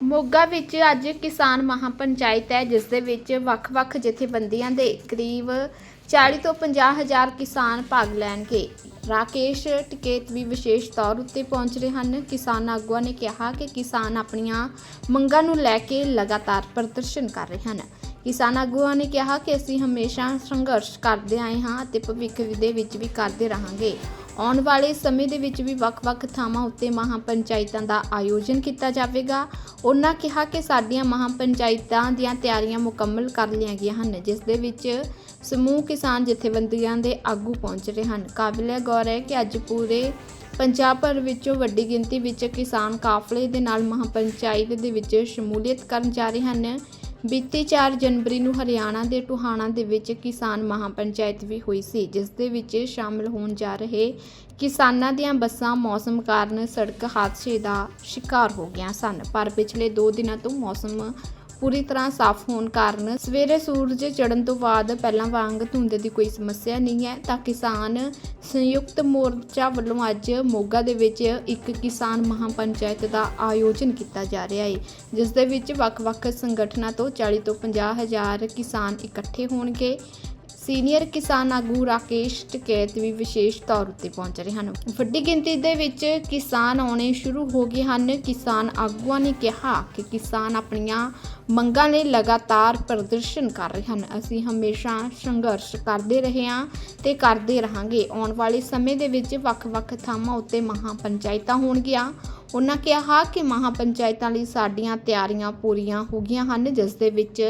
ਮੋਗਾ ਵਿੱਚ ਅੱਜ ਕਿਸਾਨ ਮਹਾਪੰਚਾਇਤ ਹੈ, ਜਿਸ ਦੇ ਵਿੱਚ ਵੱਖ-ਵੱਖ ਜਥੇਬੰਦੀਆਂ ਦੇ ਕਰੀਬ 40 ਤੋਂ 50 ਹਜ਼ਾਰ ਕਿਸਾਨ ਭਾਗ ਲੈਣਗੇ। ਰਾਕੇਸ਼ ਟਿਕੇਤ ਵੀ ਵਿਸ਼ੇਸ਼ ਤੌਰ ਉੱਤੇ ਪਹੁੰਚ ਰਹੇ ਹਨ। ਕਿਸਾਨ ਆਗੂਆਂ ਨੇ ਕਿਹਾ ਕਿ ਕਿਸਾਨ ਆਪਣੀਆਂ ਮੰਗਾਂ ਨੂੰ ਲੈ ਕੇ ਲਗਾਤਾਰ ਪ੍ਰਦਰਸ਼ਨ ਕਰ ਰਹੇ ਹਨ। ਕਿਸਾਨ ਆਗੂਆਂ ਨੇ ਕਿਹਾ ਕਿ ਅਸੀਂ ਹਮੇਸ਼ਾ ਸੰਘਰਸ਼ ਕਰਦੇ ਆਏ ਹਾਂ ਅਤੇ ਭਵਿੱਖ ਦੇ ਵਿੱਚ ਵੀ ਕਰਦੇ ਰਹਾਂਗੇ। ਆਉਣ ਵਾਲੇ ਸਮੇਂ ਦੇ ਵਿੱਚ ਵੀ ਵੱਖ-ਵੱਖ ਥਾਵਾਂ ਉੱਤੇ ਮਹਾਪੰਚਾਇਤਾਂ ਦਾ ਆਯੋਜਨ ਕੀਤਾ ਜਾਵੇਗਾ। ਉਹਨਾਂ ਕਿਹਾ ਕਿ ਸਾਡੀਆਂ ਮਹਾਪੰਚਾਇਤਾਂ ਦੀਆਂ ਤਿਆਰੀਆਂ ਮੁਕੰਮਲ ਕਰ ਲਈਆਂ ਗਈਆਂ ਹਨ, ਜਿਸ ਦੇ ਵਿੱਚ ਸਮੂਹ ਕਿਸਾਨ ਜਥੇਬੰਦੀਆਂ ਦੇ ਆਗੂ ਪਹੁੰਚ ਰਹੇ ਹਨ। ਕਾਬਿਲੇ ਗੌਰ ਹੈ ਕਿ ਅੱਜ ਪੂਰੇ ਪੰਜਾਬ ਭਰ ਵਿੱਚੋਂ ਵੱਡੀ ਗਿਣਤੀ ਵਿੱਚ ਕਿਸਾਨ ਕਾਫਲੇ ਦੇ ਨਾਲ ਮਹਾਪੰਚਾਇਤ ਦੇ ਵਿੱਚ ਸ਼ਮੂਲੀਅਤ ਕਰਨ ਜਾ ਰਹੇ ਹਨ। ਬੀਤੀ 4 ਜਨਵਰੀ ਨੂੰ ਹਰਿਆਣਾ ਦੇ ਟੁਹਾਣਾ ਦੇ ਵਿੱਚ ਕਿਸਾਨ ਮਹਾਪੰਚਾਇਤ ਵੀ ਹੋਈ ਸੀ, ਜਿਸ ਦੇ ਵਿੱਚ ਸ਼ਾਮਲ ਹੋਣ ਜਾ ਰਹੇ ਕਿਸਾਨਾਂ ਦੀਆਂ ਬੱਸਾਂ ਮੌਸਮ ਕਾਰਨ ਸੜਕ ਹਾਦਸੇ ਦਾ ਸ਼ਿਕਾਰ ਹੋ ਗਈਆਂ ਸਨ। ਪਰ ਪਿਛਲੇ 2 ਦਿਨਾਂ ਤੋਂ ਮੌਸਮ ਪੂਰੀ ਤਰ੍ਹਾਂ ਸਾਫ਼ ਹੋਣ ਕਾਰਨ ਸਵੇਰੇ ਸੂਰਜ ਚੜ੍ਹਨ ਤੋਂ ਬਾਅਦ ਪਹਿਲਾਂ ਵਾਂਗ ਧੁੰਦ ਦੀ ਕੋਈ ਸਮੱਸਿਆ ਨਹੀਂ ਹੈ, ਤਾਂ ਕਿਸਾਨ ਸੰਯੁਕਤ ਮੋਰਚਾ ਵੱਲੋਂ ਅੱਜ ਮੋਗਾ ਦੇ ਵਿੱਚ ਇੱਕ ਕਿਸਾਨ ਮਹਾਪੰਚਾਇਤ ਦਾ ਆਯੋਜਨ ਕੀਤਾ ਜਾ ਰਿਹਾ ਹੈ, ਜਿਸ ਦੇ ਵਿੱਚ ਵੱਖ-ਵੱਖ ਸੰਗਠਨਾਂ ਤੋਂ 40 ਤੋਂ 50 ਹਜ਼ਾਰ ਕਿਸਾਨ ਇਕੱਠੇ ਹੋਣਗੇ। ਸੀਨੀਅਰ ਕਿਸਾਨ ਆਗੂ ਰਾਕੇਸ਼ ਟਕੈਤ ਵੀ ਵਿਸ਼ੇਸ਼ ਤੌਰ ਉੱਤੇ ਪਹੁੰਚ ਰਹੇ ਹਨ। ਵੱਡੀ ਗਿਣਤੀ ਦੇ ਵਿੱਚ ਕਿਸਾਨ ਆਉਣੇ ਸ਼ੁਰੂ ਹੋ ਗਏ ਹਨ। ਕਿਸਾਨ ਆਗੂਆਂ ਨੇ ਕਿਹਾ ਕਿ ਕਿਸਾਨ ਆਪਣੀਆਂ ਮੰਗਾਂ ਲਈ ਲਗਾਤਾਰ ਪ੍ਰਦਰਸ਼ਨ ਕਰ ਰਹੇ ਹਨ। ਅਸੀਂ ਹਮੇਸ਼ਾ ਸੰਘਰਸ਼ ਕਰਦੇ ਰਹੇ ਹਾਂ ਤੇ ਕਰਦੇ ਰਹਾਂਗੇ। ਆਉਣ ਵਾਲੇ ਸਮੇਂ ਦੇ ਵਿੱਚ ਵੱਖ-ਵੱਖ ਥਾਵਾਂ ਉੱਤੇ ਮਹਾਪੰਚਾਇਤਾਂ ਹੋਣਗੀਆਂ। ਉਹਨਾਂ ਕਿਹਾ ਕਿ ਮਹਾਪੰਚਾਇਤਾਂ ਲਈ ਸਾਡੀਆਂ ਤਿਆਰੀਆਂ ਪੂਰੀਆਂ ਹੋ ਗਈਆਂ ਹਨ, ਜਿਸ ਦੇ ਵਿੱਚ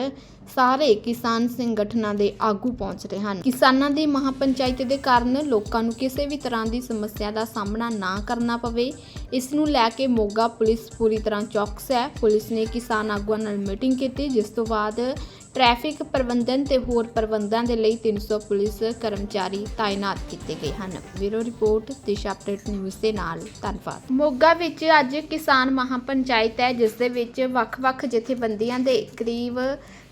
ਸਾਰੇ ਕਿਸਾਨ ਸੰਗਠਨਾਂ ਦੇ ਆਗੂ ਪਹੁੰਚ ਰਹੇ ਹਨ। ਕਿਸਾਨਾਂ ਦੀ ਮਹਾਪੰਚਾਇਤ ਦੇ ਕਾਰਨ ਲੋਕਾਂ ਨੂੰ ਕਿਸੇ ਵੀ ਤਰ੍ਹਾਂ ਦੀ ਸਮੱਸਿਆ ਦਾ ਸਾਹਮਣਾ ਨਾ ਕਰਨਾ ਪਵੇ। ਇਸ ਨੂੰ ਲੈ ਕੇ ਮੋਗਾ ਪੁਲਿਸ ਪੂਰੀ ਤਰ੍ਹਾਂ ਚੌਕਸ ਹੈ। ਪੁਲਿਸ ਨੇ ਕਿਸਾਨ ਆਗੂਆਂ ਨਾਲ ਮੀਟਿੰਗ ਕੀਤੀ, ਜਿਸ ਤੋਂ ਬਾਅਦ ਟ੍ਰੈਫਿਕ ਪ੍ਰਬੰਧਨ ਤੇ ਹੋਰ ਪ੍ਰਬੰਧਾਂ ਦੇ ਲਈ 300 ਪੁਲਿਸ ਕਰਮਚਾਰੀ ਤਾਇਨਾਤ ਕੀਤੇ ਗਏ ਹਨ। Bureau report, Disha update news ਦੇ ਨਾਲ, ਧੰਨਵਾਦ। ਮੋਗਾ ਵਿੱਚ ਅੱਜ ਕਿਸਾਨ ਮਹਾਪੰਚਾਇਤ ਹੈ, ਜਿਸ ਦੇ ਵਿੱਚ ਵੱਖ-ਵੱਖ ਜਥੇਬੰਦੀਆਂ ਦੇ ਕਰੀਬ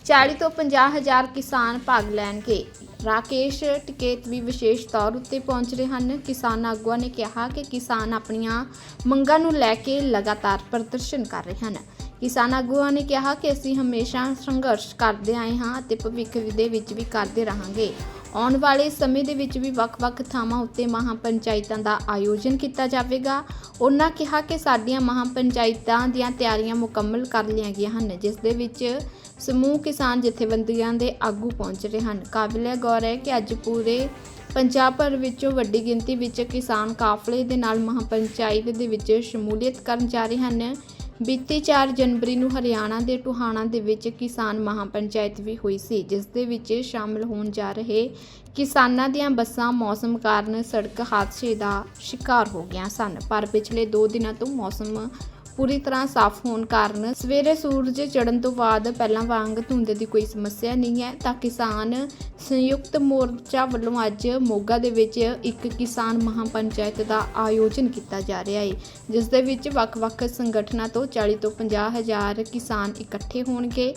40 ਤੋਂ 50 ਹਜ਼ਾਰ ਕਿਸਾਨ ਭਾਗ ਲੈਣਗੇ। ਰਾਕੇਸ਼ ਟਿਕੇਤ ਵੀ ਵਿਸ਼ੇਸ਼ ਤੌਰ ਉੱਤੇ ਪਹੁੰਚ ਰਹੇ ਹਨ। ਕਿਸਾਨ ਆਗੂਆਂ ਨੇ ਕਿਹਾ ਕਿ ਕਿਸਾਨ ਆਪਣੀਆਂ ਮੰਗਾਂ ਨੂੰ ਲੈ ਕੇ ਲਗਾਤਾਰ ਪ੍ਰਦਰਸ਼ਨ ਕਰ ਰਹੇ ਹਨ। ਕਿਸਾਨ ਆਗੂਆਂ ਨੇ ਕਿਹਾ ਕਿ ਅਸੀਂ ਹਮੇਸ਼ਾ ਸੰਘਰਸ਼ ਕਰਦੇ ਆਏ ਹਾਂ ਅਤੇ ਭਵਿੱਖ ਦੇ ਵਿੱਚ ਵੀ ਕਰਦੇ ਰਹਾਂਗੇ। ਆਉਣ ਵਾਲੇ ਸਮੇਂ ਦੇ ਵਿੱਚ ਵੀ ਵੱਖ-ਵੱਖ ਥਾਵਾਂ ਉੱਤੇ ਮਹਾਪੰਚਾਇਤਾਂ ਦਾ ਆਯੋਜਨ ਕੀਤਾ ਜਾਵੇਗਾ। ਉਹਨਾਂ ਕਿਹਾ ਕਿ ਸਾਡੀਆਂ ਮਹਾਪੰਚਾਇਤਾਂ ਦੀਆਂ ਤਿਆਰੀਆਂ ਮੁਕੰਮਲ ਕਰ ਲਈਆਂ ਗਈਆਂ ਹਨ, ਜਿਸ ਦੇ ਵਿੱਚ ਸਮੂਹ ਕਿਸਾਨ ਜਥੇਬੰਦੀਆਂ ਦੇ ਆਗੂ ਪਹੁੰਚ ਰਹੇ ਹਨ। ਕਾਬਿਲੇ ਗੌਰ ਹੈ ਕਿ ਅੱਜ ਪੂਰੇ ਪੰਜਾਬ ਭਰ ਵਿੱਚੋਂ ਵੱਡੀ ਗਿਣਤੀ ਵਿੱਚ ਕਿਸਾਨ ਕਾਫਲੇ ਦੇ ਨਾਲ ਮਹਾਪੰਚਾਇਤ ਦੇ ਵਿੱਚ ਸ਼ਮੂਲੀਅਤ ਕਰਨ ਜਾ ਰਹੇ ਹਨ। ਬੀਤੀ 4 ਜਨਵਰੀ ਨੂੰ ਹਰਿਆਣਾ ਦੇ ਟੁਹਾਣਾ ਦੇ ਵਿੱਚ ਕਿਸਾਨ ਮਹਾਪੰਚਾਇਤ ਵੀ ਹੋਈ ਸੀ, ਜਿਸ ਦੇ ਵਿੱਚ ਸ਼ਾਮਲ ਹੋਣ ਜਾ ਰਹੇ ਕਿਸਾਨਾਂ ਦੀਆਂ ਬੱਸਾਂ ਮੌਸਮ ਕਾਰਨ ਸੜਕ ਹਾਦਸੇ ਦਾ ਸ਼ਿਕਾਰ ਹੋ ਗਈਆਂ ਸਨ। ਪਰ ਪਿਛਲੇ 2 ਦਿਨਾਂ ਤੋਂ ਮੌਸਮ ਪੂਰੀ ਤਰ੍ਹਾਂ ਸਾਫ਼ ਹੋਣ ਕਾਰਨ ਸਵੇਰੇ ਸੂਰਜ ਚੜ੍ਹਨ ਤੋਂ ਬਾਅਦ ਪਹਿਲਾਂ ਵਾਂਗ ਧੁੰਦ ਦੀ ਕੋਈ ਸਮੱਸਿਆ ਨਹੀਂ ਹੈ, ਤਾਂ ਕਿਸਾਨ ਸੰਯੁਕਤ ਮੋਰਚਾ ਵੱਲੋਂ ਅੱਜ ਮੋਗਾ ਦੇ ਵਿੱਚ ਇੱਕ ਕਿਸਾਨ ਮਹਾਪੰਚਾਇਤ ਦਾ ਆਯੋਜਨ ਕੀਤਾ ਜਾ ਰਿਹਾ ਹੈ, ਜਿਸ ਦੇ ਵਿੱਚ ਵੱਖ-ਵੱਖ ਸੰਗਠਨਾਂ ਤੋਂ 40 ਤੋਂ 50 ਹਜ਼ਾਰ ਕਿਸਾਨ ਇਕੱਠੇ ਹੋਣਗੇ।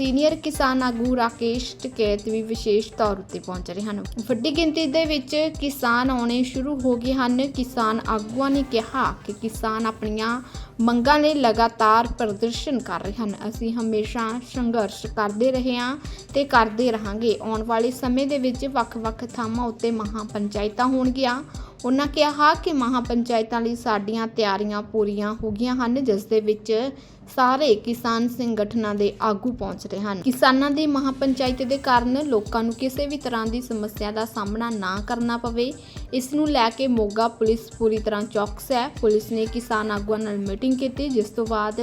ਸੀਨੀਅਰ ਕਿਸਾਨ ਆਗੂ ਰਾਕੇਸ਼ ਟਕੈਤ ਵੀ ਵਿਸ਼ੇਸ਼ ਤੌਰ ਉੱਤੇ ਪਹੁੰਚ ਰਹੇ ਹਨ। ਵੱਡੀ ਗਿਣਤੀ ਦੇ ਵਿੱਚ ਕਿਸਾਨ ਆਉਣੇ ਸ਼ੁਰੂ ਹੋ ਗਏ ਹਨ। ਕਿਸਾਨ ਆਗੂਆਂ ਨੇ ਕਿਹਾ ਕਿ ਕਿਸਾਨ ਆਪਣੀਆਂ ਮੰਗਾਂ ਲਈ ਲਗਾਤਾਰ ਪ੍ਰਦਰਸ਼ਨ ਕਰ ਰਹੇ ਹਨ। ਅਸੀਂ ਹਮੇਸ਼ਾ ਸੰਘਰਸ਼ ਕਰਦੇ ਰਹੇ ਹਾਂ ਤੇ ਕਰਦੇ ਰਹਾਂਗੇ। ਆਉਣ ਵਾਲੇ ਸਮੇਂ ਦੇ ਵਿੱਚ ਵੱਖ-ਵੱਖ ਥਾਵਾਂ ਉੱਤੇ ਮਹਾਪੰਚਾਇਤਾਂ ਹੋਣਗੀਆਂ। ਉਹਨਾਂ ਕਿਹਾ ਕਿ ਮਹਾਪੰਚਾਇਤਾਂ ਲਈ ਸਾਡੀਆਂ ਤਿਆਰੀਆਂ ਪੂਰੀਆਂ ਹੋ ਗਈਆਂ ਹਨ, ਜਿਸ ਦੇ ਵਿੱਚ ਸਾਰੇ ਕਿਸਾਨ ਸੰਗਠਨਾਂ ਦੇ ਆਗੂ ਪਹੁੰਚ ਰਹੇ ਹਨ। ਕਿਸਾਨਾਂ ਦੀ ਮਹਾਪੰਚਾਇਤ ਦੇ ਕਾਰਨ ਲੋਕਾਂ ਨੂੰ ਕਿਸੇ ਵੀ ਤਰ੍ਹਾਂ ਦੀ ਸਮੱਸਿਆ ਦਾ ਸਾਹਮਣਾ ਨਾ ਕਰਨਾ ਪਵੇ। ਇਸ ਨੂੰ ਲੈ ਕੇ ਮੋਗਾ ਪੁਲਿਸ ਪੂਰੀ ਤਰ੍ਹਾਂ ਚੌਕਸ ਹੈ। ਪੁਲਿਸ ਨੇ ਕਿਸਾਨ ਆਗੂਆਂ ਨਾਲ ਮੀਟਿੰਗ ਕੀਤੀ, ਜਿਸ ਤੋਂ ਬਾਅਦ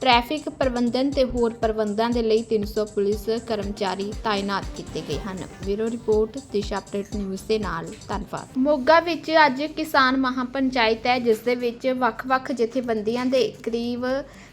ਟ੍ਰੈਫਿਕ ਪ੍ਰਬੰਧਨ ਤੇ ਹੋਰ ਪ੍ਰਬੰਧਾਂ ਦੇ ਲਈ 300 ਪੁਲਿਸ ਕਰਮਚਾਰੀ ਤਾਇਨਾਤ ਕੀਤੇ ਗਏ ਹਨ। Bureau report, Disha update news ਦੇ ਨਾਲ, ਧੰਨਵਾਦ। ਮੋਗਾ ਵਿੱਚ ਅੱਜ ਕਿਸਾਨ ਮਹਾਪੰਚਾਇਤ ਹੈ, ਜਿਸ ਦੇ ਵਿੱਚ ਵੱਖ-ਵੱਖ ਜਥੇਬੰਦੀਆਂ ਦੇ ਕਰੀਬ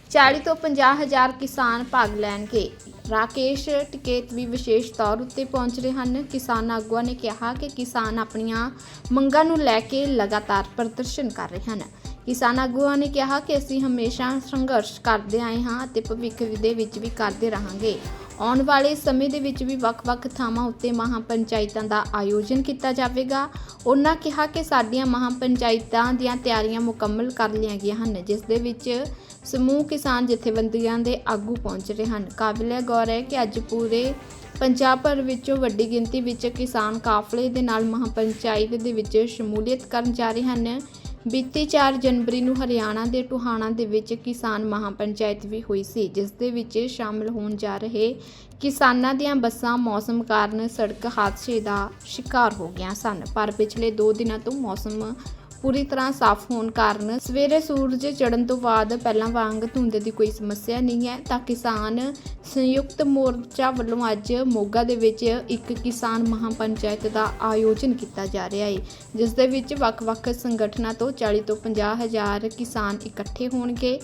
40 ਤੋਂ 50 ਹਜ਼ਾਰ ਕਿਸਾਨ ਭਾਗ ਲੈਣਗੇ। ਰਾਕੇਸ਼ ਟਿਕੇਤ ਵੀ ਵਿਸ਼ੇਸ਼ ਤੌਰ ਉੱਤੇ ਪਹੁੰਚ ਰਹੇ ਹਨ। ਕਿਸਾਨ ਆਗੂਆਂ ਨੇ ਕਿਹਾ ਕਿ ਕਿਸਾਨ ਆਪਣੀਆਂ ਮੰਗਾਂ ਨੂੰ ਲੈ ਕੇ ਲਗਾਤਾਰ ਪ੍ਰਦਰਸ਼ਨ ਕਰ ਰਹੇ ਹਨ। ਕਿਸਾਨ ਆਗੂਆਂ ਨੇ ਕਿਹਾ ਕਿ ਅਸੀਂ ਹਮੇਸ਼ਾ ਸੰਘਰਸ਼ ਕਰਦੇ ਆਏ ਹਾਂ ਅਤੇ ਭਵਿੱਖ ਦੇ ਵਿੱਚ ਵੀ ਕਰਦੇ ਰਹਾਂਗੇ। ਆਉਣ ਵਾਲੇ ਸਮੇਂ ਦੇ ਵਿੱਚ ਵੀ ਵੱਖ-ਵੱਖ ਥਾਵਾਂ ਉੱਤੇ ਮਹਾਂ ਪੰਚਾਇਤਾਂ ਦਾ ਆਯੋਜਨ ਕੀਤਾ ਜਾਵੇਗਾ। ਉਹਨਾਂ ਕਿਹਾ ਕਿ ਸਾਡੀਆਂ ਮਹਾਂ ਪੰਚਾਇਤਾਂ ਦੀਆਂ ਤਿਆਰੀਆਂ ਮੁਕੰਮਲ ਕਰ ਲਈਆਂ ਗਈਆਂ ਹਨ, ਜਿਸ ਦੇ ਵਿੱਚ ਸਮੂਹ ਕਿਸਾਨ ਜਥੇਬੰਦੀਆਂ ਦੇ ਆਗੂ ਪਹੁੰਚ ਰਹੇ ਹਨ। ਕਾਬਿਲੇ ਗੌਰ ਹੈ ਕਿ ਅੱਜ ਪੂਰੇ ਪੰਜਾਬ ਭਰ ਵਿੱਚੋਂ ਵੱਡੀ ਗਿਣਤੀ ਵਿੱਚ ਕਿਸਾਨ ਕਾਫਲੇ ਦੇ ਨਾਲ ਮਹਾਂ ਪੰਚਾਇਤ ਦੇ ਵਿੱਚ ਸ਼ਮੂਲੀਅਤ ਕਰਨ ਜਾ ਰਹੇ ਹਨ। ਬੀਤੀ 4 ਜਨਵਰੀ ਨੂੰ ਹਰਿਆਣਾ ਦੇ ਟੁਹਾਣਾ ਦੇ ਵਿੱਚ ਕਿਸਾਨ ਮਹਾਂ ਪੰਚਾਇਤ ਵੀ ਹੋਈ ਸੀ, ਜਿਸ ਦੇ ਵਿੱਚ ਸ਼ਾਮਲ ਹੋਣ ਜਾ ਰਹੇ ਕਿਸਾਨਾਂ ਦੀਆਂ ਬੱਸਾਂ ਮੌਸਮ ਕਾਰਨ ਸੜਕ ਹਾਦਸੇ ਦਾ ਸ਼ਿਕਾਰ ਹੋ ਗਈਆਂ ਸਨ। ਪਰ ਪਿਛਲੇ 2 ਦਿਨਾਂ ਤੋਂ ਮੌਸਮ ਪੂਰੀ ਤਰ੍ਹਾਂ ਸਾਫ਼ ਹੋਣ ਕਾਰਨ ਸਵੇਰੇ ਸੂਰਜ ਚੜ੍ਹਨ ਤੋਂ ਬਾਅਦ ਪਹਿਲਾਂ ਵਾਂਗ ਧੁੰਦ ਦੀ ਕੋਈ ਸਮੱਸਿਆ ਨਹੀਂ ਹੈ, ਤਾਂ ਕਿਸਾਨ ਸੰਯੁਕਤ ਮੋਰਚਾ ਵੱਲੋਂ ਅੱਜ ਮੋਗਾ ਦੇ ਵਿੱਚ ਇੱਕ ਕਿਸਾਨ ਮਹਾਪੰਚਾਇਤ ਦਾ ਆਯੋਜਨ ਕੀਤਾ ਜਾ ਰਿਹਾ ਹੈ, ਜਿਸ ਦੇ ਵਿੱਚ ਵੱਖ-ਵੱਖ ਸੰਗਠਨਾਂ ਤੋਂ 40 ਤੋਂ 50 ਹਜ਼ਾਰ ਕਿਸਾਨ ਇਕੱਠੇ ਹੋਣਗੇ।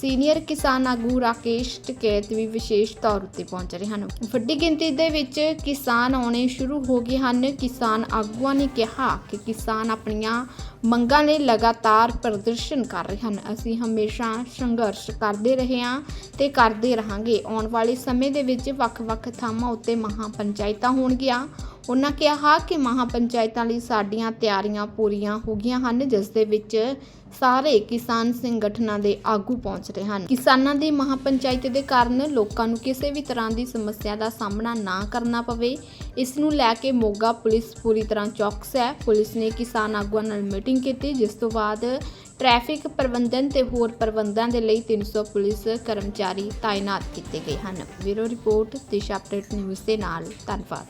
ਸੀਨੀਅਰ ਕਿਸਾਨ ਆਗੂ ਰਾਕੇਸ਼ ਟਕੈਤ ਵੀ ਵਿਸ਼ੇਸ਼ ਤੌਰ ਉੱਤੇ ਪਹੁੰਚ ਰਹੇ ਹਨ। ਵੱਡੀ ਗਿਣਤੀ ਦੇ ਵਿੱਚ ਕਿਸਾਨ ਆਉਣੇ ਸ਼ੁਰੂ ਹੋ ਗਏ ਹਨ। ਕਿਸਾਨ ਆਗੂਆਂ ਨੇ ਕਿਹਾ ਕਿ ਕਿਸਾਨ ਆਪਣੀਆਂ ਮੰਗਾਂ ਲਈ ਲਗਾਤਾਰ ਪ੍ਰਦਰਸ਼ਨ ਕਰ ਰਹੇ ਹਨ। ਅਸੀਂ ਹਮੇਸ਼ਾ ਸੰਘਰਸ਼ ਕਰਦੇ ਰਹੇ ਹਾਂ ਤੇ ਕਰਦੇ ਰਹਾਂਗੇ। ਆਉਣ ਵਾਲੇ ਸਮੇਂ ਦੇ ਵਿੱਚ ਵੱਖ-ਵੱਖ ਥਾਵਾਂ ਉੱਤੇ ਮਹਾਂ ਪੰਚਾਇਤਾਂ ਹੋਣਗੀਆਂ। ਉਹਨਾਂ ਕਿਹਾ ਕਿ ਮਹਾਂ ਪੰਚਾਇਤਾਂ ਲਈ ਸਾਡੀਆਂ ਤਿਆਰੀਆਂ ਪੂਰੀਆਂ ਹੋ ਗਈਆਂ ਹਨ, ਜਿਸ ਦੇ ਵਿੱਚ ਸਾਰੇ ਕਿਸਾਨ ਸੰਗਠਨਾਂ ਦੇ ਆਗੂ ਪਹੁੰਚ ਰਹੇ ਹਨ। ਕਿਸਾਨਾਂ ਦੀ ਮਹਾਂ ਪੰਚਾਇਤ ਦੇ ਕਾਰਨ ਲੋਕਾਂ ਨੂੰ ਕਿਸੇ ਵੀ ਤਰ੍ਹਾਂ ਦੀ ਸਮੱਸਿਆ ਦਾ ਸਾਹਮਣਾ ਨਾ ਕਰਨਾ ਪਵੇ। ਇਸ ਨੂੰ ਲੈ ਕੇ ਮੋਗਾ ਪੁਲਿਸ ਪੂਰੀ ਤਰ੍ਹਾਂ ਚੌਕਸ ਹੈ। ਪੁਲਿਸ ਨੇ ਕਿਸਾਨ ਆਗੂਆਂ ਨਾਲ ਮੀਟਿੰਗ ਕੀਤੀ, ਜਿਸ ਤੋਂ ਬਾਅਦ ਟ੍ਰੈਫਿਕ ਪ੍ਰਬੰਧਨ ਤੇ ਹੋਰ ਪ੍ਰਬੰਧਾਂ ਦੇ ਲਈ 300 ਪੁਲਿਸ ਕਰਮਚਾਰੀ ਤਾਇਨਾਤ ਕੀਤੇ ਗਏ ਹਨ। Bureau report, Disha update news ਦੇ ਨਾਲ। ਧੰਨਵਾਦ।